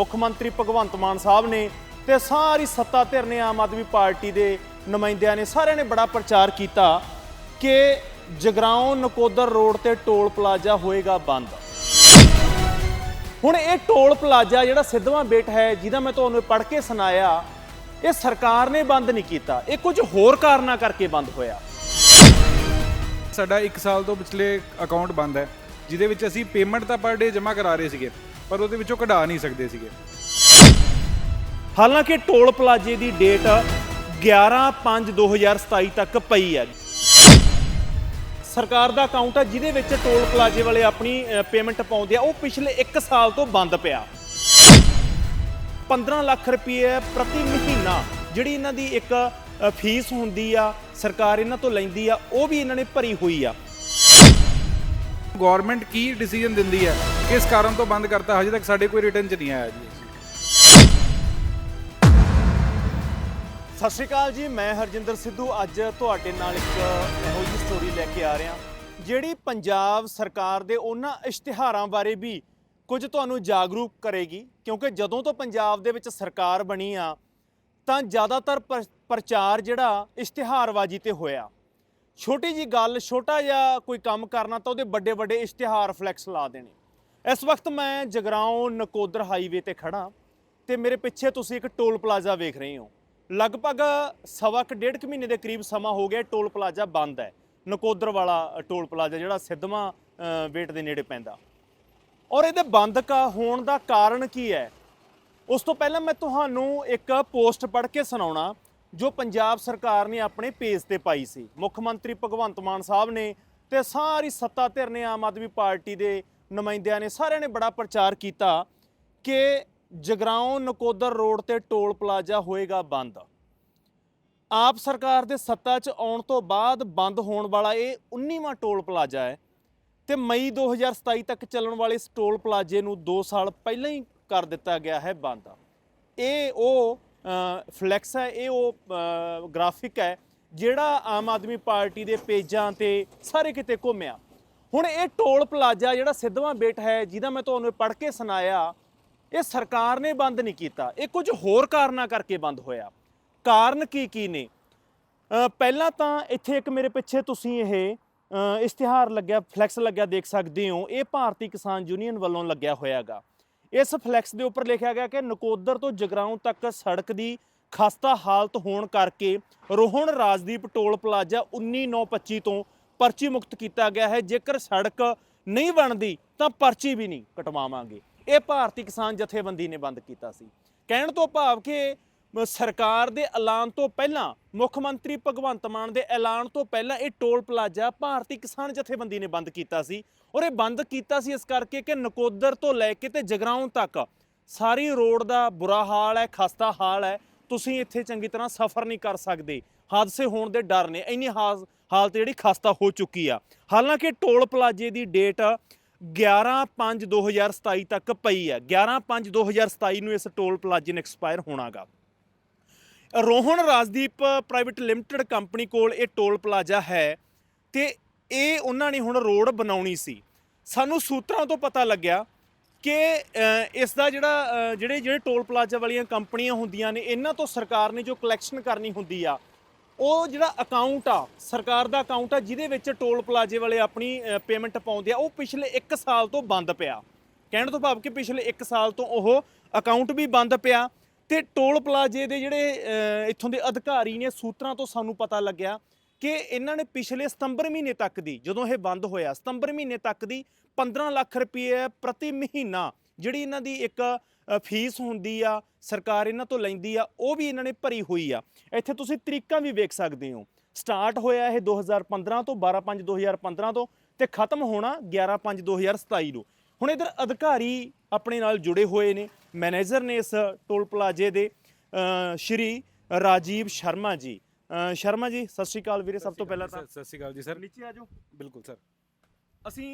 ਮੁੱਖ ਮੰਤਰੀ ਭਗਵੰਤ ਮਾਨ ਸਾਹਿਬ ਨੇ ਤੇ ਸਾਰੀ ਸੱਤਾ ਧਿਰ ਨੇ ਆਮ ਆਦਮੀ ਪਾਰਟੀ ਦੇ ਨੁਮਾਇੰਦਿਆਂ ਨੇ ਸਾਰਿਆਂ ਨੇ ਬੜਾ ਪ੍ਰਚਾਰ ਕੀਤਾ ਕਿ ਜਗਰਾਉਂ ਨਕੋਦਰ ਰੋਡ ਤੇ ਟੋਲ ਪਲਾਜ਼ਾ ਹੋਏਗਾ ਬੰਦ। ਹੁਣ ਇਹ ਟੋਲ ਪਲਾਜ਼ਾ ਜਿਹੜਾ ਸਿੱਧਵਾਂ ਬੇਟ ਹੈ, ਜਿਹਦਾ ਮੈਂ ਤੁਹਾਨੂੰ ਪੜ੍ਹ ਕੇ ਸੁਣਾਇਆ, ਇਹ ਸਰਕਾਰ ਨੇ ਬੰਦ ਨਹੀਂ ਕੀਤਾ। ਇਹ ਕੁਝ ਹੋਰ ਕਾਰਨਾਂ ਕਰਕੇ ਬੰਦ ਹੋਇਆ। ਸਾਡਾ 1 ਸਾਲ ਤੋਂ ਪਿਛਲੇ ਅਕਾਊਂਟ ਬੰਦ ਹੈ, ਜਿਹਦੇ ਵਿੱਚ ਅਸੀਂ ਪੇਮੈਂਟ ਤਾਂ ਪਰ ਡੇ ਜਮ੍ਹਾਂ ਕਰਾ ਰਹੇ ਸੀਗੇ। ਪਰ ਉਹਦੇ ਵਿੱਚੋਂ ਕਢਾ ਨਹੀਂ ਸਕਦੇ ਸੀਗੇ। ਹਾਲਾਂਕਿ ਟੋਲ ਪਲਾਜ਼ੇ ਦੀ ਡੇਟ 11/5/2027 ਤੱਕ ਪਈ ਹੈ। ਸਰਕਾਰ ਦਾ ਅਕਾਊਂਟ ਆ ਜਿਹਦੇ ਵਿੱਚ ਟੋਲ ਪਲਾਜ਼ੇ ਵਾਲੇ ਆਪਣੀ ਪੇਮੈਂਟ ਪਾਉਂਦੇ ਆ, ਉਹ ਪਿਛਲੇ 1 ਸਾਲ ਤੋਂ ਬੰਦ ਪਿਆ। 15 ਲੱਖ ਰੁਪਏ ਪ੍ਰਤੀ ਮਹੀਨਾ ਜਿਹੜੀ ਇਹਨਾਂ ਦੀ ਇੱਕ ਫੀਸ ਹੁੰਦੀ ਆ, ਸਰਕਾਰ ਇਹਨਾਂ ਤੋਂ ਲੈਂਦੀ ਆ, ਉਹ ਵੀ ਇਹਨਾਂ ਨੇ ਭਰੀ ਹੋਈ ਆ। ਗਵਰਨਮੈਂਟ ਕੀ ਡਿਸੀਜਨ ਦਿੰਦੀ ਹੈ? ਕਿਸ ਕਾਰਨ ਤੋਂ ਬੰਦ ਕਰਤਾ? ਹਜੇ ਤੱਕ ਸਾਡੇ ਕੋਈ ਰਿਟਰਨ ਚ ਨਹੀਂ ਆਇਆ ਜੀ। ਸਤਿ ਸ਼੍ਰੀ ਅਕਾਲ ਜੀ, ਮੈਂ ਹਰਜਿੰਦਰ ਸਿੱਧੂ। ਅੱਜ ਤੁਹਾਡੇ ਨਾਲ ਇੱਕ ਇਹੋ ਜਿਹੀ ਸਟੋਰੀ ਲੈ ਕੇ ਆ ਰਿਹਾ। ਜਿਹੜੀ ਪੰਜਾਬ ਸਰਕਾਰ ਦੇ ਉਹਨਾਂ ਇਸ਼ਤਿਹਾਰਾਂ ਬਾਰੇ ਵੀ ਕੁਝ ਤੁਹਾਨੂੰ ਜਾਗਰੂਕ ਕਰੇਗੀ। ਕਿਉਂਕਿ ਜਦੋਂ ਤੋਂ ਪੰਜਾਬ ਦੇ ਵਿੱਚ ਸਰਕਾਰ ਬਣੀ ਆ, ਤਾਂ ਜ਼ਿਆਦਾਤਰ ਪ੍ਰਚਾਰ ਜਿਹੜਾ ਇਸ਼ਤਿਹਾਰਬਾਜ਼ੀ ਤੇ ਹੋਇਆ। ਛੋਟੀ ਜੀ ਗੱਲ, ਛੋਟਾ ਜਿਹਾ ਕੋਈ ਕੰਮ ਕਰਨਾ ਤਾਂ ਉਹਦੇ ਵੱਡੇ ਵੱਡੇ ਇਸ਼ਤਿਹਾਰ ਫਲੈਕਸ ਲਾ ਦੇਣੇ। ਇਸ ਵਕਤ ਮੈਂ ਜਗਰਾਉਂ ਨਕੋਦਰ ਹਾਈਵੇ ਤੇ ਖੜਾ ਤੇ ਮੇਰੇ ਪਿੱਛੇ ਤੁਸੀਂ ਇੱਕ ਟੋਲ ਪਲਾਜ਼ਾ ਵੇਖ ਰਹੇ ਹੋ। ਲਗਭਗ ਸਵਾ ਕੁ ਡੇਢ ਕੁ ਮਹੀਨੇ ਦੇ ਕਰੀਬ ਸਮਾਂ ਹੋ ਗਿਆ ਟੋਲ ਪਲਾਜ਼ਾ ਬੰਦ ਹੈ। ਨਕੋਦਰ ਵਾਲਾ ਟੋਲ ਪਲਾਜ਼ਾ ਜਿਹੜਾ ਸਿੱਧਵਾਂ ਵੇਟ ਦੇ ਨੇੜੇ ਪੈਂਦਾ। ਔਰ ਇਹਦੇ ਬੰਦ ਕਾ ਹੋਣ ਦਾ ਕਾਰਨ ਕੀ ਹੈ? ਉਸ ਤੋਂ ਪਹਿਲਾਂ ਮੈਂ ਤੁਹਾਨੂੰ ਇੱਕ ਪੋਸਟ ਪੜ੍ਹ ਕੇ ਸੁਣਾਉਣਾ, ਜੋ ਪੰਜਾਬ ਸਰਕਾਰ ਨੇ ਆਪਣੇ ਪੇਜ ਤੇ ਪਾਈ ਸੀ। ਮੁੱਖ ਮੰਤਰੀ ਭਗਵੰਤ ਮਾਨ ਸਾਹਿਬ ਨੇ ਤੇ ਸਾਰੀ ਸੱਤਾ ਧਿਰ ਨੇ ਆਮ ਆਦਮੀ ਪਾਰਟੀ ਦੇ ਨੁਮਾਇੰਦਿਆਂ ਨੇ ਸਾਰਿਆਂ ਨੇ ਬੜਾ ਪ੍ਰਚਾਰ ਕੀਤਾ ਕਿ ਜਗਰਾਉਂ ਨਕੋਦਰ ਰੋਡ ਤੇ ਟੋਲ ਪਲਾਜ਼ਾ ਹੋਏਗਾ ਬੰਦ। ਆਪ ਸਰਕਾਰ ਦੇ ਸੱਤਾ 'ਚ ਆਉਣ ਤੋਂ ਬਾਅਦ ਬੰਦ ਹੋਣ ਵਾਲਾ ਇਹ 19ਵਾਂ ਟੋਲ ਪਲਾਜ਼ਾ ਹੈ ਤੇ ਮਈ 2027 ਤੱਕ ਚੱਲਣ ਵਾਲੇ ਇਸ ਟੋਲ ਪਲਾਜ਼ੇ ਨੂੰ 2 ਸਾਲ ਪਹਿਲਾਂ ਹੀ ਕਰ ਦਿੱਤਾ ਗਿਆ ਹੈ ਬੰਦ। ਇਹ ਉਹ ਫਲੈਕਸ ਹੈ, ਇਹ ਉਹ ਗ੍ਰਾਫਿਕ ਹੈ ਜਿਹੜਾ ਆਮ ਆਦਮੀ ਪਾਰਟੀ ਦੇ ਪੇਜਾਂ ਤੇ ਸਾਰੇ ਕਿਤੇ ਘੁੰਮਿਆ। ਹੁਣ ਇਹ ਟੋਲ ਪਲਾਜ਼ਾ ਜਿਹੜਾ ਸਿੱਧਵਾਂ ਬੇਟ ਹੈ, ਜਿਹਦਾ ਮੈਂ ਤੁਹਾਨੂੰ ਪੜ੍ਹ ਕੇ ਸੁਣਾਇਆ, ਇਹ ਸਰਕਾਰ ਨੇ ਬੰਦ ਨਹੀਂ ਕੀਤਾ। ਇਹ ਕੁਝ ਹੋਰ ਕਾਰਨਾਂ ਕਰਕੇ ਬੰਦ ਹੋਇਆ। ਕਾਰਨ ਕੀ ਕੀ ਨੇ? ਪਹਿਲਾਂ ਤਾਂ ਇੱਥੇ ਇੱਕ ਮੇਰੇ ਪਿੱਛੇ ਤੁਸੀਂ ਇਹ ਇਸ਼ਤਿਹਾਰ ਲੱਗਿਆ, ਫਲੈਕਸ ਲੱਗਿਆ, ਦੇਖ ਸਕਦੇ ਹੋ। ਇਹ ਭਾਰਤੀ ਕਿਸਾਨ ਯੂਨੀਅਨ ਵੱਲੋਂ ਲੱਗਿਆ ਹੋਇਆਗਾ। ਇਸ ਫਲੈਕਸ ਦੇ ਉੱਪਰ ਲਿਖਿਆ ਗਿਆ ਕਿ ਨਕੋਦਰ ਤੋਂ ਜਗਰਾਉਂ ਤੱਕ ਸੜਕ ਦੀ ਖਸਤਾ ਹਾਲਤ ਹੋਣ ਕਰਕੇ ਰੋਹਣ ਰਾਜਦੀਪ ਟੋਲ ਪਲਾਜ਼ਾ 19925 ਤੋਂ ਪਰਚੀ ਮੁਕਤ ਕੀਤਾ ਗਿਆ ਹੈ। ਜੇਕਰ ਸੜਕ ਨਹੀਂ ਬਣਦੀ, ਤਾਂ ਪਰਚੀ ਵੀ ਨਹੀਂ ਕਟਵਾਵਾਂਗੇ। ਇਹ ਭਾਰਤੀ ਕਿਸਾਨ ਜਥੇਬੰਦੀ ਨੇ ਬੰਦ ਕੀਤਾ ਸੀ। ਕਹਿਣ ਤੋਂ ਭਾਵ ਕਿ ਸਰਕਾਰ ਦੇ ਐਲਾਨ ਤੋਂ ਪਹਿਲਾਂ, ਮੁੱਖ ਮੰਤਰੀ ਭਗਵੰਤ ਮਾਨ ਦੇ ਐਲਾਨ ਤੋਂ ਪਹਿਲਾਂ ਇਹ ਟੋਲ ਪਲਾਜ਼ਾ ਭਾਰਤੀ ਕਿਸਾਨ ਜਥੇਬੰਦੀ ਨੇ ਬੰਦ ਕੀਤਾ ਸੀ। ਔਰ ਇਹ ਬੰਦ ਕੀਤਾ ਸੀ ਇਸ ਕਰਕੇ ਕਿ ਨਕੋਦਰ ਤੋਂ ਲੈ ਕੇ ਤੇ ਜਗਰਾਉਂ ਤੱਕ ਸਾਰੀ ਰੋਡ ਦਾ ਬੁਰਾ ਹਾਲ ਹੈ, ਖਸਤਾ ਹਾਲ ਹੈ। ਤੁਸੀਂ ਇੱਥੇ ਚੰਗੀ ਤਰ੍ਹਾਂ ਸਫ਼ਰ ਨਹੀਂ ਕਰ ਸਕਦੇ। ਹਾਦਸੇ ਹੋਣ ਦੇ ਡਰ ਨੇ। ਇੰਨੀ ਹਾਸ- ਹਾਲਤ ਜਿਹੜੀ ਖਸਤਾ ਹੋ ਚੁੱਕੀ ਆ। ਹਾਲਾਂਕਿ ਟੋਲ ਪਲਾਜ਼ੇ ਦੀ ਡੇਟ 11/5/2027 ਤੱਕ ਪਈ ਹੈ। 11/5/2027 ਨੂੰ ਇਸ ਟੋਲ ਪਲਾਜ਼ੇ ਨੇ expire ਹੋਣਾਗਾ। Rohan Rajdeep private limited company ਕੋਲ ਇਹ ਟੋਲ ਪਲਾਜ਼ਾ ਹੈ ਤੇ ਇਹ ਉਹਨਾਂ ਨੇ ਹੁਣ ਰੋਡ ਬਣਾਉਣੀ ਸੀ। ਸਾਨੂੰ ਸੂਤਰਾਂ ਤੋਂ ਪਤਾ ਲੱਗਿਆ ਕਿ ਅ, ਇਸ ਦਾ ਜਿਹੜਾ ਜਿਹੜੇ ਜਿਹੜੇ ਟੋਲ ਪਲਾਜ਼ਾ ਵਾਲੀਆਂ ਕੰਪਨੀਆਂ ਹੁੰਦੀਆਂ ਨੇ ਇਹਨਾਂ ਤੋਂ ਸਰਕਾਰ ਨੇ ਜੋ ਕਲੈਕਸ਼ਨ ਕਰਨੀ ਹੁੰਦੀ ਆ ਉਹ ਜਿਹੜਾ ਅਕਾਊਂਟ ਆ ਸਰਕਾਰ ਦਾ ਅਕਾਊਂਟ ਆ ਜਿਹਦੇ ਵਿੱਚ ਟੋਲ ਪਲਾਜ਼ੇ ਵਾਲੇ ਆਪਣੀ ਪੇਮੈਂਟ ਪਾਉਂਦੇ ਆ ਉਹ ਪਿਛਲੇ 1 ਸਾਲ ਤੋਂ ਬੰਦ ਪਿਆ। ਕਹਿਣ ਤੋਂ ਭਾਵ ਕਿ ਪਿਛਲੇ 1 ਸਾਲ ਤੋਂ ਉਹ ਅਕਾਊਂਟ ਵੀ ਬੰਦ ਪਿਆ ਤੇ ਟੋਲ ਪਲਾਜ਼ੇ ਦੇ ਜਿਹੜੇ ਇੱਥੋਂ ਦੇ ਅਧਿਕਾਰੀ ਨੇ ਸੂਤਰਾਂ ਤੋਂ ਸਾਨੂੰ ਪਤਾ ਲੱਗਿਆ ਕਿ ਇਹਨਾਂ ਨੇ ਪਿਛਲੇ ਸਤੰਬਰ ਮਹੀਨੇ ਤੱਕ ਦੀ ਜਦੋਂ ਇਹ ਬੰਦ ਹੋਇਆ ਸਤੰਬਰ ਮਹੀਨੇ ਤੱਕ ਦੀ 15 ਲੱਖ ਰੁਪਏ ਪ੍ਰਤੀ ਮਹੀਨਾ ਜਿਹੜੀ ਇਹਨਾਂ ਦੀ ਇੱਕ ਫੀਸ ਹੁੰਦੀ ਆ ਸਰਕਾਰ ਇਹਨਾਂ ਤੋਂ ਲੈਂਦੀ ਆ ਉਹ ਵੀ ਇਹਨਾਂ ਨੇ ਭਰੀ ਹੋਈ ਆ। ਇੱਥੇ ਤੁਸੀਂ ਤਰੀਕਾਂ ਵੀ ਵੇਖ ਸਕਦੇ ਹੋ। ਸਟਾਰਟ ਹੋਇਆ ਇਹ 2015 ਤੋਂ 12/5/2015 ਤੋਂ ਤੇ ਖਤਮ ਹੋਣਾ 11/5/2027 ਨੂੰ। ਹੁਣ ਇਧਰ ਅਧਿਕਾਰੀ ਆਪਣੇ ਨਾਲ ਜੁੜੇ ਹੋਏ ਨੇ। ਮੈਨੇਜਰ ਨੇ ਇਸ ਟੋਲ ਪਲਾਜ਼ੇ ਦੇ ਸ਼੍ਰੀ ਰਾਜੀਵ ਸ਼ਰਮਾ ਜੀ। ਸ਼ਰਮਾ ਜੀ ਸਤਿ ਸ਼੍ਰੀ ਅਕਾਲ ਵੀਰੇ ਸਭ ਤੋਂ ਪਹਿਲਾਂ ਤਾਂ। ਸਤਿ ਸ਼੍ਰੀ ਅਕਾਲ ਜੀ ਸਰ। ਨੀਚੇ ਆ ਜਾਓ। ਬਿਲਕੁਲ ਸਰ। ਅਸੀਂ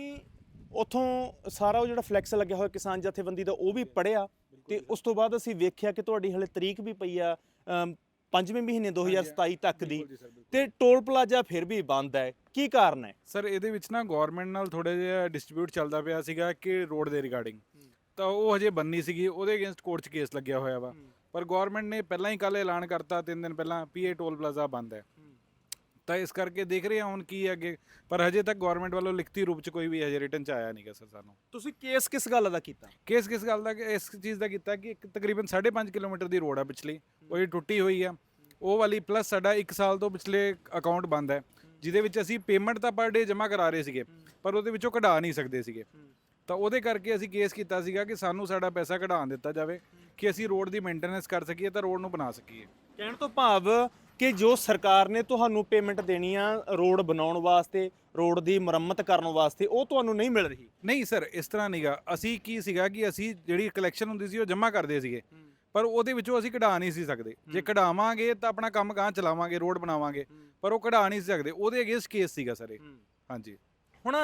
ਉਥੋਂ ਸਾਰਾ ਉਹ ਜਿਹੜਾ ਫਲੈਕਸ ਲੱਗਿਆ ਹੋਇਆ ਕਿਸਾਨ ਜਥੇਬੰਦੀ ਦਾ ਉਹ ਵੀ ਪੜਿਆ ਤੇ ਉਸ ਤੋਂ ਬਾਅਦ ਅਸੀਂ ਵੇਖਿਆ ਕਿ ਤੁਹਾਡੀ ਹਲੇ ਤਰੀਕ ਵੀ ਪਈ ਆ ਅਮ, ਪੰਜਵੇਂ ਮਹੀਨੇ 2027 ਤੱਕ ਦੀ। ਤੇ ਟੋਲ ਪਲਾਜ਼ਾ ਫਿਰ ਵੀ ਬੰਦ ਹੈ। ਕੀ ਕਾਰਨ ਹੈ? ਸਰ ਇਹਦੇ ਵਿੱਚ ਨਾ ਗਵਰਨਮੈਂਟ ਨਾਲ ਥੋੜਾ ਜਿਹਾ ਡਿਸਟ੍ਰੀਬਿਊਟ ਚੱਲਦਾ ਪਿਆ ਸੀਗਾ ਕਿ ਰੋਡ ਦੇ ਰਿਗਾਰਡਿੰਗ ਤਾਂ ਉਹ ਹਜੇ ਬੰਨੀ ਸੀਗੀ ਉਹਦੇ ਅਗੇਂਸਟ ਕੋਰਟ 'ਚ ਕੇਸ ਲੱਗਿਆ ਹੋਇਆ ਵਾ। ਪਰ ਗਵਰਨਮੈਂਟ ਨੇ ਪਹਿਲਾਂ ਹੀ ਕੱਲ ਐਲਾਨ ਕਰਤਾ ਤਿੰਨ ਦਿਨ ਪਹਿਲਾਂ ਪੀਏ ਟੋਲ ਪਲਾਜ਼ਾ ਬੰਦ ਹੈ। ਤਾਂ ਇਸ ਕਰਕੇ ਦੇਖ ਰਹੇ ਹਾਂ ਹੁਣ ਕੀ ਹੈ ਅੱਗੇ। ਪਰ ਹਜੇ ਤੱਕ ਗਵਰਨਮੈਂਟ ਵੱਲੋਂ ਲਿਖਤੀ ਰੂਪ 'ਚ ਕੋਈ ਵੀ ਹਜੇ ਰਿਟਰਨ 'ਚ ਆਇਆ ਨਹੀਂਗਾ ਸਰ ਸਾਨੂੰ। ਤੁਸੀਂ ਕੇਸ ਕਿਸ ਗੱਲ ਦਾ ਕੀਤਾ? ਕੇਸ ਕਿਸ ਗੱਲ ਦਾ? ਕਿ ਇਸ ਚੀਜ਼ ਦਾ ਕੀਤਾ ਕਿ ਇੱਕ ਤਕਰੀਬਨ 5.5 ਕਿਲੋਮੀਟਰ ਦੀ ਰੋਡ ਆ ਪਿਛਲੀ। ਉਹ ਟੁੱਟੀ ਹੋਈ ਆ। ਉਹ ਵਾਲੀ ਪਲੱਸ ਸਾਡਾ 1 ਸਾਲ ਤੋਂ ਪਿਛਲੇ ਅਕਾਊਂਟ ਬੰਦ ਹੈ। ਜਿਹਦੇ ਵਿੱਚ ਅਸੀਂ ਪੇਮੈਂਟ ਤਾਂ ਪਰ ਡੇ ਜਮ੍ਹਾਂ ਕਰਾ ਰਹੇ ਸੀਗੇ ਪਰ ਉਹਦੇ ਵਿੱਚੋਂ ਕਢਾ ਨਹੀਂ ਸਕਦੇ ਸੀਗੇ। ਤਾਂ ਉਹਦੇ ਕਰਕੇ ਅਸੀਂ ਕੇਸ ਕੀਤਾ ਸੀਗਾ ਕਿ ਸਾਨੂੰ ਸਾਡਾ ਪੈਸਾ ਕਢਾਉਣ ਦਿੱਤਾ ਜਾਵੇ ਕਿ ਅਸੀਂ ਰੋਡ ਦੀ ਮੇਨਟੇਨੈਂਸ ਕਰ ਸਕੀਏ ਤਾਂ ਰੋਡ ਨੂੰ ਬਣਾ ਸਕੀਏ। ਕਹਿਣ ਤੋਂ ਭਾਵ ਕਿ ਜੋ ਸਰਕਾਰ ਨੇ ਤੁਹਾਨੂੰ ਪੇਮੈਂਟ ਦੇਣੀ ਆ ਰੋਡ ਬਣਾਉਣ ਵਾਸਤੇ ਰੋਡ ਦੀ ਮੁਰੰਮਤ ਕਰਨ ਵਾਸਤੇ ਉਹ ਤੁਹਾਨੂੰ ਨਹੀਂ ਮਿਲ ਰਹੀ। ਨਹੀਂ ਸਰ ਇਸ ਤਰ੍ਹਾਂ ਨਹੀਂਗਾ ਅਸੀਂ ਕੀ ਸੀਗਾ ਕਿ ਅਸੀਂ ਜਿਹੜੀ ਕਲੈਕਸ਼ਨ ਹੁੰਦੀ ਸੀ ਉਹ ਜਮ੍ਹਾਂ ਕਰਦੇ ਸੀਗੇ। ਪਰ ਉਹਦੇ ਵਿੱਚੋਂ ਅਸੀਂ ਕਢਾ ਨਹੀਂ ਸੀ ਸਕਦੇ। ਜੇ ਕਢਾਵਾਂਗੇ ਤਾਂ ਆਪਣਾ ਕੰਮ ਗਾਂ ਚਲਾਵਾਂਗੇ ਰੋਡ ਬਣਾਵਾਂਗੇ। ਪਰ ਉਹ ਕਢਾ ਨਹੀਂ ਸੀ ਸਕਦੇ। ਉਹਦੇ ਅਗੇਂਸਟ ਕੇਸ ਸੀਗਾ ਸਰ ਇਹ। ਹਾਂਜੀ। ਹੁਣ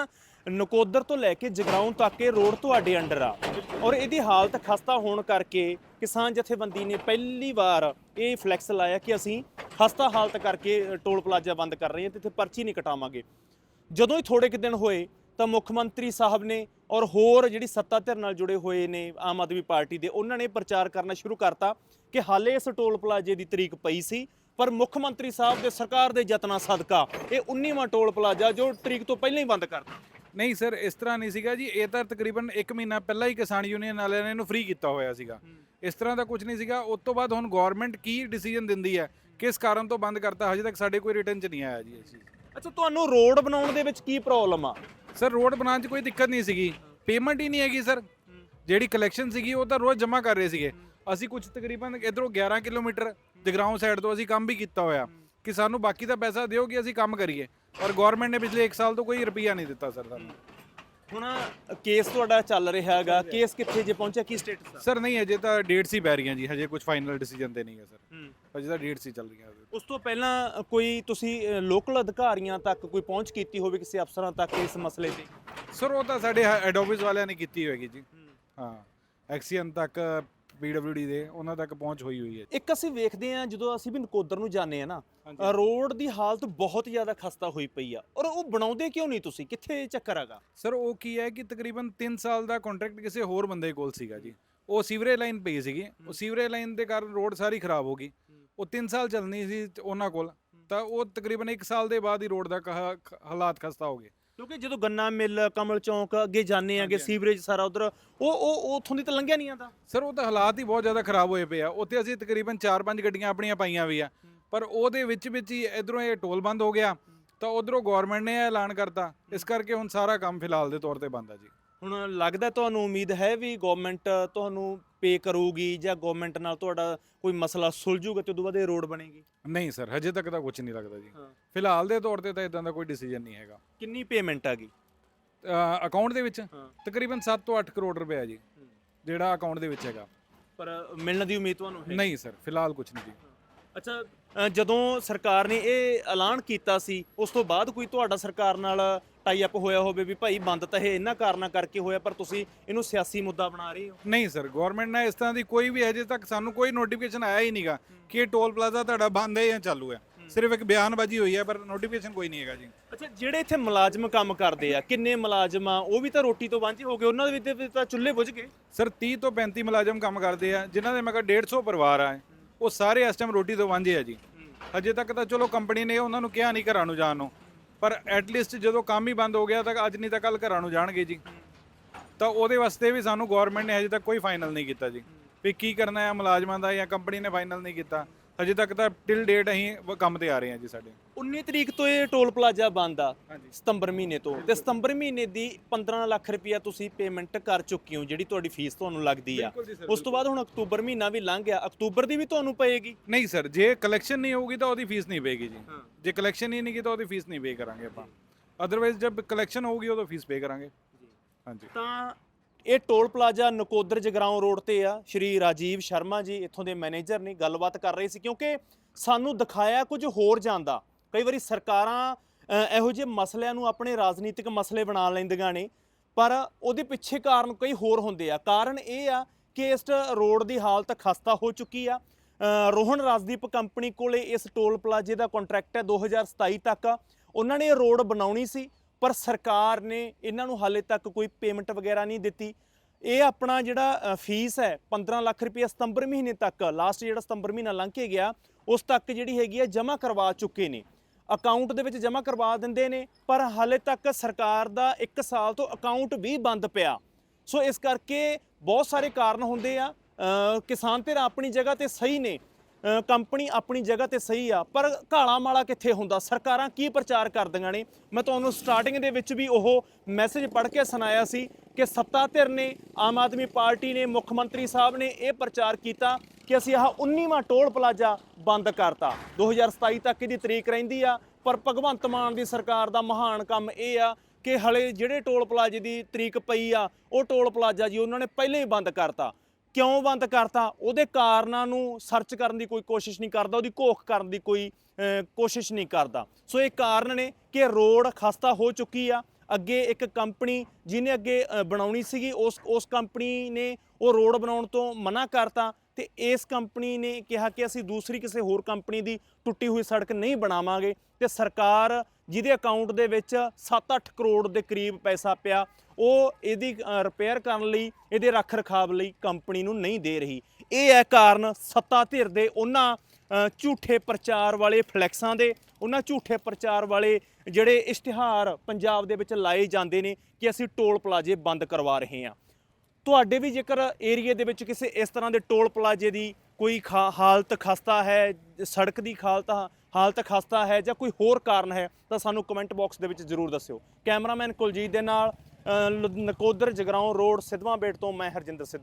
ਨਕੋਦਰ ਤੋਂ ਲੈ ਕੇ ਜਗਰਾਉਂ ਤੱਕ ਇਹ ਰੋਡ ਤੁਹਾਡੇ ਅੰਡਰ ਆ। ਔਰ ਇਹਦੀ ਹਾਲਤ ਖਸਤਾ ਹੋਣ ਕਰਕੇ ਕਿਸਾਨ ਜਥੇਬੰਦੀ ਨੇ ਪਹਿਲੀ ਵਾਰ ਇਹ ਫਲੈਕਸ ਲਾਇਆ ਕਿ ਅਸੀਂ ਖਸਤਾ ਹਾਲਤ ਕਰਕੇ ਟੋਲ ਪਲਾਜ਼ਾ ਬੰਦ ਕਰ ਰਹੇ ਹਾਂ ਤੇ ਇੱਥੇ ਪਰਚੀ ਨਹੀਂ ਕਟਾਵਾਂਗੇ। ਜਦੋਂ ਹੀ ਥੋੜੇ ਕੁ ਦਿਨ ਹੋਏ ਤਾਂ ਮੁੱਖ ਮੰਤਰੀ ਸਾਹਿਬ ਨੇ ਔਰ ਹੋਰ ਜਿਹੜੀ ਸੱਤਾ ਧਿਰ ਨਾਲ ਜੁੜੇ ਹੋਏ ਨੇ ਆਮ ਆਦਮੀ ਪਾਰਟੀ ਦੇ, ਉਹਨਾਂ ਨੇ ਪ੍ਰਚਾਰ ਕਰਨਾ ਸ਼ੁਰੂ ਕਰਤਾ ਕਿ ਹਾਲੇ ਇਸ ਟੋਲ ਪਲਾਜ਼ੇ ਦੀ ਤਰੀਕ ਪਈ ਸੀ। ਪਰ ਮੁੱਖ ਮੰਤਰੀ ਸਾਹਿਬ ਦੇ ਸਰਕਾਰ ਦੇ ਯਤਨਾਂ ਸਦਕਾ ਇਹ 19ਵਾਂ ਟੋਲ ਪਲਾਜ਼ਾ ਜੋ ਤਰੀਕ ਤੋਂ ਪਹਿਲਾਂ ਹੀ ਬੰਦ ਕਰ ਦਿੱਤਾ। ਨਹੀਂ ਸਰ ਇਸ ਤਰ੍ਹਾਂ ਨਹੀਂ ਸੀਗਾ ਜੀ। ਇਹ ਤਾਂ ਤਕਰੀਬਨ 1 ਮਹੀਨਾ ਪਹਿਲਾਂ ਹੀ ਕਿਸਾਨ ਯੂਨੀਅਨ ਵਾਲਿਆਂ ਨੇ ਇਹਨੂੰ ਫ੍ਰੀ ਕੀਤਾ ਹੋਇਆ ਸੀਗਾ। ਇਸ ਤਰ੍ਹਾਂ ਦਾ ਕੁਝ ਨਹੀਂ ਸੀਗਾ। ਉਸ ਤੋਂ ਬਾਅਦ ਹੁਣ ਗਵਰਨਮੈਂਟ ਕੀ ਡਿਸੀਜਨ ਦਿੰਦੀ ਹੈ? ਕਿਸ ਕਾਰਨ ਤੋਂ ਬੰਦ ਕਰਤਾ? ਹਜੇ ਤੱਕ ਸਾਡੇ ਕੋਈ ਰਿਟਰਨ 'ਚ ਨਹੀਂ ਆਇਆ ਜੀ ਇਹ ਚੀਜ਼। ਅੱਛਾ ਤੁਹਾਨੂੰ ਰੋਡ ਬਣਾਉਣ ਦੇ ਵਿੱਚ ਕੀ ਪ੍ਰੋਬਲਮ ਆ? ਸਰ ਰੋਡ ਬਣਾਉਣ 'ਚ ਕੋਈ ਦਿੱਕਤ ਨਹੀਂ ਸੀਗੀ। ਪੇਮੈਂਟ ਹੀ ਨਹੀਂ ਹੈਗੀ ਸਰ। ਜਿਹੜੀ ਕਲੈਕਸ਼ਨ ਸੀਗੀ ਉਹ ਤਾਂ ਰੋਜ਼ ਜਮ੍ਹਾਂ ਕਰ ਰਹੇ ਸੀਗੇ। ਅਸੀਂ ਕੁਝ ਤਕਰੀਬਨ ਇਧਰੋਂ 11 ਕਿਲੋਮੀਟਰ ਜਗਰਾਉਂ ਸਾਈਡ ਤੋਂ ਅਸੀਂ ਕੰਮ ਵੀ ਕੀਤਾ ਹੋਇਆ। ਕਿ ਸਾਨੂੰ ਬਾਕੀ ਦਾ ਪੈਸਾ ਦਿਓ ਕਿ ਅਸੀਂ ਕੰਮ ਕਰੀਏ। ਔਰ ਗਵਰਨਮੈਂਟ ਨੇ ਪਿਛਲੇ 1 ਸਾਲ ਤੋਂ ਕੋਈ ਰੁਪਈਆ ਨਹੀਂ ਦਿੱਤਾ ਸਰ ਸਾਨੂੰ ਹੁਣ ਕੇਸ ਤੁਹਾਡਾ ਚੱਲ ਰਿਹਾ ਹੈਗਾ। ਕੇਸ ਕਿੱਥੇ ਜੇ ਪਹੁੰਚਿਆ ਕੀ ਸਟੇਟਸ ਸਰ ਨਹੀਂ ਅਜੇ ਤਾਂ ਡੇਟਸ ਹੀ ਪੈ ਰਹੀਆਂ ਜੀ। ਹਜੇ ਕੁਝ ਫਾਈਨਲ ਡਿਸੀਜਨ ਤੇ ਨਹੀਂ ਹੈ ਸਰ। ਅਜੇ ਤਾਂ ਡੇਟਸ ਹੀ ਚੱਲ ਰਹੀਆਂ। ਉਸ ਤੋਂ ਪਹਿਲਾਂ ਕੋਈ ਤੁਸੀਂ ਲੋਕਲ ਅਧਿਕਾਰੀਆਂ ਤੱਕ ਕੋਈ ਪਹੁੰਚ ਕੀਤੀ ਹੋਵੇ ਕਿਸੇ ਅਫਸਰਾਂ ਤੱਕ ਇਸ ਮਸਲੇ ਤੇ? ਸਰ ਉਹ ਤਾਂ ਸਾਡੇ ਹੈਡ ਆਫਿਸ ਵਾਲਿਆਂ ਨੇ ਕੀਤੀ ਹੋਏਗੀ ਜੀ। ਹਾਂ। ਐਕਸੀਅਨ ਤੱਕ ਪੀਡਬਲਯੂਡੀ ਦੇ ਉਹਨਾਂ ਤੱਕ ਪਹੁੰਚ ਹੋਈ ਹੋਈ ਹੈ। ਇੱਕ ਅਸੀਂ ਵੇਖਦੇ ਹਾਂ ਜਦੋਂ ਅਸੀਂ ਵੀ ਨਕੋਦਰ ਨੂੰ ਜਾਂਦੇ ਆ ਨਾ ਹਾਂਜੀ। ਰੋਡ ਦੀ ਹਾਲਤ ਬਹੁਤ ਜ਼ਿਆਦਾ ਖਸਤਾ ਹੋਈ ਪਈ ਆ। ਔਰ ਉਹ ਬਣਾਉਂਦੇ ਕਿਉਂ ਨਹੀਂ ਤੁਸੀਂ? ਕਿੱਥੇ ਚੱਕਰ ਹੈਗਾ? ਸਰ ਉਹ ਕੀ ਹੈ ਕਿ ਤਕਰੀਬਨ 3 ਸਾਲ ਦਾ ਕੰਟਰੈਕਟ ਕਿਸੇ ਹੋਰ ਬੰਦੇ ਕੋਲ ਸੀਗਾ ਜੀ। ਉਹ ਸੀਵਰੇਜ ਲਾਈਨ ਪਈ ਸੀਗੀ। ਉਹ ਸੀਵਰੇਜ ਲਾਈਨ ਦੇ ਕਾਰਨ ਰੋਡ ਸਾਰੀ ਖਰਾਬ ਹੋ ਗਈ। ਉਹ 3 ਸਾਲ ਚੱਲਣੀ ਸੀ ਉਹਨਾਂ ਕੋਲ। ਤਾਂ ਉਹ ਤਕਰੀਬਨ 1 ਸਾਲ ਦੇ ਬਾਅਦ ਹੀ ਰੋਡ ਦਾ ਕਹਾ- ਖ- ਹਾਲਾਤ ਖਸਤਾ ਹੋ ਗਏ। ਕਿਉਂਕਿ ਜਦੋਂ ਗੰਨਾ ਮਿੱਲ ਕਮਲ ਚੌਂਕ ਅੱਗੇ ਜਾਂਦੇ ਆਗੇ ਸੀਵਰੇਜ ਸਾਰਾ ਉਧਰ ਉਹ ਉਹ ਉੱਥੋਂ ਦੀ ਤਾਂ ਲੰਘਿਆ ਨਹੀਂ ਆਂਦਾ ਸਰ ਉਹ ਤਾਂ ਹਾਲਾਤ ਹੀ ਬਹੁਤ ਜ਼ਿਆਦਾ ਖਰਾਬ ਹੋਏ ਪਏ ਆ। ਉੱਥੇ ਅਸੀਂ ਤਕਰੀਬਨ 4-5 ਗੱਡੀਆਂ ਆਪਣੀਆਂ ਪਾਈਆਂ ਵੀ ਆ। ਪਰ ਉਹਦੇ ਵਿੱਚ ਵਿੱਚ ਹੀ ਇਧਰੋਂ ਇਹ ਟੋਲ ਬੰਦ ਹੋ ਗਿਆ। ਤਾਂ ਉਧਰੋਂ ਗਵਰਨਮੈਂਟ ਨੇ ਐਲਾਨ ਕਰਤਾ। ਇਸ ਕਰਕੇ ਹੁਣ ਸਾਰਾ ਕੰਮ ਫਿਲਹਾਲ ਦੇ ਤੌਰ ਤੇ ਬੰਦ ਆ ਜੀ। ਹੁਣ ਲੱਗਦਾ ਤੁਹਾਨੂੰ ਉਮੀਦ ਹੈ ਵੀ ਗਵਰਨਮੈਂਟ ਤੁਹਾਨੂੰ ਪੇ ਕਰੂਗੀ ਜਾਂ ਗਵਰਨਮੈਂਟ ਨਾਲ ਤੁਹਾਡਾ ਕੋਈ ਮਸਲਾ ਸੁਲਝੂਗਾ ਤੇ ਉਦੋਂ ਬਾਅਦ ਇਹ ਰੋਡ ਬਣੇਗੀ? ਨਹੀਂ ਸਰ ਹਜੇ ਤੱਕ ਤਾਂ ਕੁਝ ਨਹੀਂ ਲੱਗਦਾ ਜੀ। ਹਾਂ। ਫਿਲਹਾਲ ਦੇ ਤੌਰ ਤੇ ਤਾਂ ਇਦਾਂ ਦਾ ਕੋਈ ਡਿਸੀਜਨ ਨਹੀਂ ਹੈਗਾ। ਕਿੰਨੀ ਪੇਮੈਂਟ ਆ ਗਈ? ਅਕਾਊਂਟ ਦੇ ਵਿੱਚ? ਹਾਂ। ਤਕਰੀਬਨ 7 ਤੋਂ 8 ਕਰੋੜ ਰੁਪਏ ਆ ਜੀ ਜਿਹੜਾ ਅਕਾਊਂਟ ਦੇ ਵਿੱਚ ਹੈਗਾ। ਪਰ ਮਿਲਣ ਦੀ ਉਮੀਦ ਤੁਹਾਨੂੰ ਹੈ? ਨਹੀਂ ਸਰ ਫਿਲਹਾਲ ਕੁਝ ਨਹੀਂ ਜੀ। ਅੱਛਾ ਅ, ਜਦੋਂ ਸਰਕਾਰ ਨੇ ਇਹ ਐਲਾਨ ਕੀਤਾ ਸੀ ਉਸ ਤੋਂ ਬਾਅਦ ਕੋਈ ਤੁਹਾਡਾ ਸਰਕਾਰ ਨਾਲ ਟਾਈ ਅਪ ਹੋਇਆ ਹੋਵੇ ਵੀ ਭਾਈ ਬੰਦ ਤਾਂ ਇਹ ਇਹਨਾਂ ਕਾਰਨਾਂ ਕਰਕੇ ਹੋਇਆ ਪਰ ਤੁਸੀਂ ਇਹਨੂੰ ਸਿਆਸੀ ਮੁੱਦਾ ਬਣਾ ਰਹੇ ਹੋ। ਨਹੀਂ ਸਰ ਗਵਰਨਮੈਂਟ ਨੇ ਇਸ ਤਰ੍ਹਾਂ ਦੀ ਕੋਈ ਵੀ ਹਜੇ ਤੱਕ ਸਾਨੂੰ ਕੋਈ ਨੋਟੀਫਿਕੇਸ਼ਨ ਆਇਆ ਹੀ ਨਹੀਂਗਾ ਕਿ ਇਹ ਟੋਲ ਪਲਾਜ਼ਾ ਤੁਹਾਡਾ ਬੰਦ ਹੈ ਜਾਂ ਚਾਲੂ ਹੈ। ਸਿਰਫ ਇੱਕ ਬਿਆਨਬਾਜ਼ੀ ਹੋਈ ਹੈ ਪਰ ਨੋਟੀਫਿਕੇਸ਼ਨ ਕੋਈ ਨਹੀਂ ਹੈਗਾ ਜੀ। ਅੱਛਾ ਜਿਹੜੇ ਇੱਥੇ ਮੁਲਾਜ਼ਮ ਕੰਮ ਕਰਦੇ ਆ ਕਿੰਨੇ ਮੁਲਾਜ਼ਮ ਆ? ਉਹ ਵੀ ਤਾਂ ਰੋਟੀ ਤੋਂ ਵਾਂਝੇ ਹੋ ਗਏ ਉਹਨਾਂ ਦੇ ਵਿੱਚ ਵੀ ਤਾਂ ਚੁੱਲ੍ਹੇ ਬੁਝ ਗਏ। ਸਰ 30 ਤੋਂ 35 ਮੁਲਾਜ਼ਮ ਕੰਮ ਕਰਦੇ ਆ ਜਿਨ੍ਹਾਂ ਦੇ ਮੈਂ ਕਿਹਾ 150 ਪਰਿਵਾਰ ਆ ਉਹ ਸਾਰੇ ਇਸ ਟਾਈਮ ਰੋਟੀ ਤੋਂ ਵਾਂਝੇ ਆ ਜੀ। ਹਜੇ ਤੱਕ ਤਾਂ ਚਲੋ ਕੰਪਨੀ ਨੇ ਉਹਨਾਂ ਨੂੰ ਕਿਹਾ ਨਹੀਂ ਘਰਾਂ ਨੂੰ ਜਾਣ ਨੂੰ। ਪਰ ਐਟਲੀਸਟ ਜਦੋਂ ਕੰਮ ਹੀ ਬੰਦ ਹੋ ਗਿਆ ਤਾਂ ਅੱਜ ਨਹੀਂ ਤਾਂ ਕੱਲ ਘਰਾਂ ਨੂੰ ਜਾਣਗੇ ਜੀ। ਤਾਂ ਉਹਦੇ ਵਾਸਤੇ ਵੀ ਸਾਨੂੰ ਗਵਰਨਮੈਂਟ ਨੇ ਹਜੇ ਤੱਕ ਕੋਈ ਫਾਈਨਲ ਨਹੀਂ ਕੀਤਾ ਜੀ। ਵੀ ਕੀ ਕਰਨਾ ਹੈ, ਮੁਲਾਜ਼ਮਾਂ ਦਾ ਜਾਂ ਕੰਪਨੀ ਨੇ ਫਾਈਨਲ ਨਹੀਂ ਕੀਤਾ। ਹਜੇ ਤੱਕ ਤਾਂ ਟਿਲ ਡੇਟ ਅਸੀਂ ਵ- ਕੰਮ ਤੇ ਆ ਰਹੇ ਹਾਂ ਜੀ ਸਾਡੇ। 19 ਤਰੀਕ ਤੋਂ ਇਹ ਟੋਲ ਪਲਾਜ਼ਾ ਬੰਦ ਆ ਹਾਂਜੀ। ਸਤੰਬਰ ਮਹੀਨੇ ਤੋਂ। ਤੇ ਸਤੰਬਰ ਮਹੀਨੇ ਦੀ 15 ਲੱਖ ਰੁਪਇਆ ਤੁਸੀਂ ਪੇਮੈਂਟ ਕਰ ਚੁੱਕੇ ਹੋ ਜਿਹੜੀ ਤੁਹਾਡੀ ਫੀਸ ਤੁਹਾਨੂੰ ਲੱਗਦੀ ਆ। ਬਿਲਕੁਲ ਜੀ ਸਰ, ਉਸ ਤੋਂ ਬਾਅਦ ਹੁਣ ਅਕਤੂਬਰ ਮਹੀਨਾ ਵੀ ਲੰਘ ਗਿਆ ਅਕਤੂਬਰ ਦੀ ਵੀ ਤੁਹਾਨੂੰ ਪਏਗੀ? ਨਹੀਂ ਸਰ ਜੇ ਕਲੈਕਸ਼ਨ ਨਹੀਂ ਹੋਊਗੀ ਤਾਂ ਉਹਦੀ ਫੀਸ ਨਹੀਂ ਪਏਗੀ ਜੀ। ਜੇ ਕਲੈਕਸ਼ਨ ਹੀ ਨਹੀਂ ਕੀਤੀ ਤਾਂ ਉਹਦੀ ਫੀਸ ਨਹੀਂ ਪੇ ਕਰਾਂਗੇ ਆਪਾਂ। ਅਦਰਵਾਈਜ਼ ਜਦ ਕਲੈਕਸ਼ਨ ਹੋਊਗੀ ਉਦੋਂ ਫੀਸ ਪੇ ਕਰਾਂਗੇ। ਹਾਂਜੀ। ਤਾਂ ਇਹ toll plaza Nakodar Jagraon road ਤੇ ਆ। ਸ਼੍ਰੀ ਰਾਜੀਵ ਸ਼ਰਮਾ ਜੀ ਇੱਥੋਂ ਦੇ ਮੈਨੇਜਰ ਨੇ ਗੱਲਬਾਤ ਕਰ ਰਹੇ ਸੀ ਕਿਉਂਕਿ ਸਾਨੂੰ ਦਿਖਾਇਆ ਕੁਝ ਹੋਰ ਜਾਂਦਾ ਕਈ ਵਾਰੀ ਸਰਕਾਰਾਂ ਅ, ਇਹੋ ਜਿਹੇ ਮਸਲਿਆਂ ਨੂੰ ਆਪਣੇ ਰਾਜਨੀਤਿਕ ਮਸਲੇ ਬਣਾ ਲੈਂਦੀਆਂ ਨੇ ਪਰ ਉਹਦੇ ਪਿੱਛੇ ਕਾਰਨ ਕਈ ਹੋਰ ਹੁੰਦੇ ਆ। ਕਾਰਨ ਇਹ ਆ ਕਿ ਇਸ ਰੋਡ ਦੀ ਹਾਲਤ ਖਸਤਾ ਹੋ ਚੁੱਕੀ ਆ। ਅ, ਰੋਹਨ ਰਾਜਦੀਪ ਕੰਪਨੀ ਕੋਲੇ ਇਸ ਟੋਲ ਪਲਾਜ਼ੇ ਦਾ ਕੰਟਰੈਕਟ ਹੈ 2027 ਤੱਕ। ਉਹਨਾਂ ਨੇ ਇਹ ਰੋਡ ਬਣਾਉਣੀ ਸੀ। ਪਰ ਸਰਕਾਰ ਨੇ ਇਹਨਾਂ ਨੂੰ ਹਾਲੇ ਤੱਕ ਕੋਈ ਪੇਮੈਂਟ ਵਗੈਰਾ ਨਹੀਂ ਦਿੱਤੀ। ਇਹ ਆਪਣਾ ਜਿਹੜਾ ਫੀਸ ਹੈ 15 ਲੱਖ ਰੁਪਏ ਸਤੰਬਰ ਮਹੀਨੇ ਤੱਕ ਲਾਸਟ ਜਿਹੜਾ ਸਤੰਬਰ ਮਹੀਨਾ ਲੰਘ ਕੇ ਗਿਆ, ਉਸ ਤੱਕ ਜਿਹੜੀ ਹੈਗੀ ਹੈ ਜਮ੍ਹਾਂ ਕਰਵਾ ਚੁੱਕੇ ਨੇ। ਅਕਾਊਂਟ ਦੇ ਵਿੱਚ ਜਮ੍ਹਾਂ ਕਰਵਾ ਦਿੰਦੇ ਨੇ, ਪਰ ਹਾਲੇ ਤੱਕ ਸਰਕਾਰ ਦਾ 1 ਸਾਲ ਤੋਂ ਅਕਾਊਂਟ ਵੀ ਬੰਦ ਪਿਆ। ਸੋ ਇਸ ਕਰਕੇ ਬਹੁਤ ਸਾਰੇ ਕਾਰਨ ਹੁੰਦੇ ਆ। ਕਿਸਾਨ ਤੇਰਾ ਆਪਣੀ ਜਗ੍ਹਾ ਤੇ ਸਹੀ ਨੇ ਕੰਪਨੀ ਆਪਣੀ ਜਗ੍ਹਾ ਤੇ ਸਹੀ ਆ, ਪਰ ਘਾਲਾ ਮਾਲਾ ਕਿੱਥੇ ਹੁੰਦਾ? ਸਰਕਾਰਾਂ ਕੀ ਪ੍ਰਚਾਰ ਕਰਦੀਆਂ ਨੇ? ਮੈਂ ਤੁਹਾਨੂੰ ਸਟਾਰਟਿੰਗ ਦੇ ਵਿੱਚ ਵੀ ਉਹ ਮੈਸੇਜ ਪੜ੍ਹ ਕੇ ਸੁਣਾਇਆ ਸੀ ਕਿ ਸੱਤਾ ਧਿਰ ਨੇ, ਆਮ ਆਦਮੀ ਪਾਰਟੀ ਨੇ, ਮੁੱਖ ਮੰਤਰੀ ਸਾਹਿਬ ਨੇ ਇਹ ਪ੍ਰਚਾਰ ਕੀਤਾ ਕਿ ਅਸੀਂ ਆਹ 19ਵਾਂ ਟੋਲ ਪਲਾਜ਼ਾ ਬੰਦ ਕਰਤਾ। 2027 ਤੱਕ ਇਹਦੀ ਤਰੀਕ ਰਹਿੰਦੀ ਆ, ਪਰ ਭਗਵੰਤ ਮਾਨ ਦੀ ਸਰਕਾਰ ਦਾ ਮਹਾਨ ਕੰਮ ਇਹ ਆ ਕਿ ਹਲੇ ਜਿਹੜੇ ਟੋਲ ਪਲਾਜ਼ੇ ਦੀ ਤਰੀਕ ਪਈ ਆ, ਉਹ ਟੋਲ ਪਲਾਜ਼ਾ ਜੀ ਉਹਨਾਂ ਨੇ ਪਹਿਲਾਂ ਹੀ ਬੰਦ ਕਰਤਾ। ਕਿਉਂ ਬੰਦ ਕਰਤਾ? ਉਹਦੇ ਕਾਰਨਾਂ ਨੂੰ ਸਰਚ ਕਰਨ ਦੀ ਕੋਈ ਕੋਸ਼ਿਸ਼ ਨਹੀਂ ਕਰਦਾ, ਉਹਦੀ ਘੋਖ ਕਰਨ ਦੀ ਕੋਈ ਕੋਸ਼ਿਸ਼ ਨਹੀਂ ਕਰਦਾ। ਸੋ ਇਹ ਕਾਰਨ ਨੇ ਕਿ ਰੋਡ ਖਸਤਾ ਹੋ ਚੁੱਕੀ ਆ। ਅੱਗੇ ਇੱਕ ਕੰਪਨੀ ਜਿਹਨੇ ਅੱਗੇ ਬਣਾਉਣੀ ਸੀਗੀ, ਉਸ ਉਸ ਕੰਪਨੀ ਨੇ ਉਹ ਰੋਡ ਬਣਾਉਣ ਤੋਂ ਮਨਾ ਕਰਤਾ ਤੇ ਇਸ ਕੰਪਨੀ ਨੇ ਕਿਹਾ ਕਿ ਅਸੀਂ ਦੂਸਰੀ ਕਿਸੇ ਹੋਰ ਕੰਪਨੀ ਦੀ ਟੁੱਟੀ ਹੋਈ ਸੜਕ ਨਹੀਂ ਬਣਾਵਾਂਗੇ ਤੇ ਸਰਕਾਰ ਜਿਹਦੇ ਅਕਾਊਂਟ ਦੇ ਵਿੱਚ 7-8 ਕਰੋੜ ਦੇ ਕਰੀਬ ਪੈਸਾ ਪਿਆ ਉਹ ਇਹਦੀ ਰਿਪੇਅਰ ਕਰਨ ਲਈ, ਇਹਦੇ ਰੱਖ ਰਖਾਵ ਲਈ ਕੰਪਨੀ ਨੂੰ ਨਹੀਂ ਦੇ ਰਹੀ। ਇਹ ਹੈ ਕਾਰਨ ਸੱਤਾ ਧਿਰ ਦੇ ਉਹਨਾਂ ਝੂਠੇ ਪ੍ਰਚਾਰ ਵਾਲੇ ਫਲੈਕਸਾਂ ਦੇ। ਉਹਨਾਂ ਝੂਠੇ ਪ੍ਰਚਾਰ ਵਾਲੇ ਜਿਹੜੇ ਇਸ਼ਤਿਹਾਰ ਪੰਜਾਬ ਦੇ ਵਿੱਚ ਲਾਏ ਜਾਂਦੇ ਨੇ ਕਿ ਅਸੀਂ ਟੋਲ ਪਲਾਜ਼ੇ ਬੰਦ ਕਰਵਾ ਰਹੇ ਹਾਂ। ਤੁਹਾਡੇ ਵੀ ਜੇਕਰ ਏਰੀਏ ਦੇ ਵਿੱਚ ਕਿਸੇ ਇਸ ਤਰ੍ਹਾਂ ਦੇ ਟੋਲ ਪਲਾਜ਼ੇ ਦੀ ਕੋਈ ਖਾ- ਹਾਲਤ ਖਸਤਾ ਹੈ, ਸੜਕ ਦੀ ਹਾਲਤ ਹਾਲਤ ਖਸਤਾ ਹੈ ਜਾਂ ਕੋਈ ਹੋਰ ਕਾਰਨ ਹੈ, ਤਾਂ ਸਾਨੂੰ ਕਮੈਂਟ ਬਾਕਸ ਦੇ ਵਿੱਚ ਜ਼ਰੂਰ ਦੱਸਿਓ। ਕੈਮਰਾਮੈਨ ਕੁਲਜੀਤ ਦੇ ਨਾਲ ਨਕੋਦਰ ਜਗਰਾਉਂ ਰੋਡ ਸਿੱਧਵਾਂ ਬੇਟ ਤੋਂ ਮੈਂ ਹਰਜਿੰਦਰ ਸਿੱਧੂ।